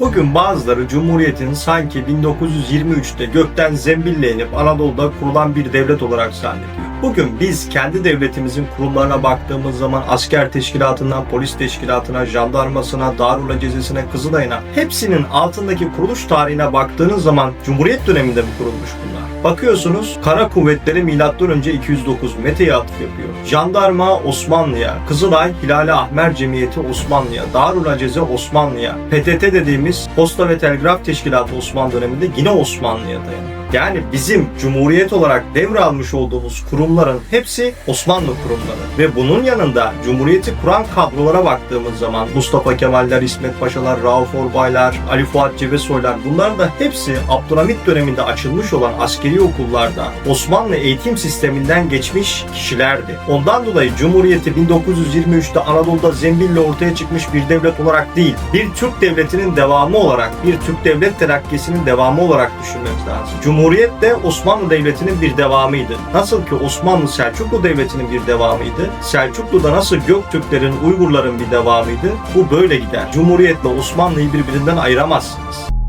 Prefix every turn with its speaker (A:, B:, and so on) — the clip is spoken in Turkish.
A: Bugün bazıları Cumhuriyet'in sanki 1923'te gökten zembille inip Anadolu'da kurulan bir devlet olarak zannediyor. Bugün biz kendi devletimizin kurumlarına baktığımız zaman asker teşkilatından polis teşkilatına, jandarmasına, Darül Acezesi'ne, Kızılay'ına hepsinin altındaki kuruluş tarihine baktığınız zaman Cumhuriyet döneminde mi kurulmuş bunlar? Bakıyorsunuz Kara Kuvvetleri M.Ö. 209 Mete'ye atıf yapıyor. Jandarma Osmanlı'ya, Kızılay Hilali Ahmer Cemiyeti Osmanlı'ya, Darül Aceze Osmanlı'ya, PTT dediğimiz Posta ve Telgraf Teşkilatı Osmanlı döneminde yine Osmanlı'ya dayanıyor. Yani bizim Cumhuriyet olarak devralmış olduğumuz kurumların hepsi Osmanlı kurumları. Ve bunun yanında Cumhuriyeti kuran kadrolara baktığımız zaman Mustafa Kemaller, İsmet Paşalar, Rauf Orbaylar, Ali Fuat Cebesoylar bunların da hepsi Abdülhamit döneminde açılmış olan askeri okullarda Osmanlı eğitim sisteminden geçmiş kişilerdi. Ondan dolayı Cumhuriyeti 1923'te Anadolu'da zembille ortaya çıkmış bir devlet olarak değil, bir Türk devletinin devamı olarak, bir Türk devlet terakkisinin devamı olarak düşünmemiz lazım. Cumhuriyet de Osmanlı Devleti'nin bir devamıydı. Nasıl ki Osmanlı Selçuklu Devleti'nin bir devamıydı, Selçuklu'da nasıl Göktürklerin, Uygurların bir devamıydı, bu böyle gider. Cumhuriyetle Osmanlı'yı birbirinden ayıramazsınız.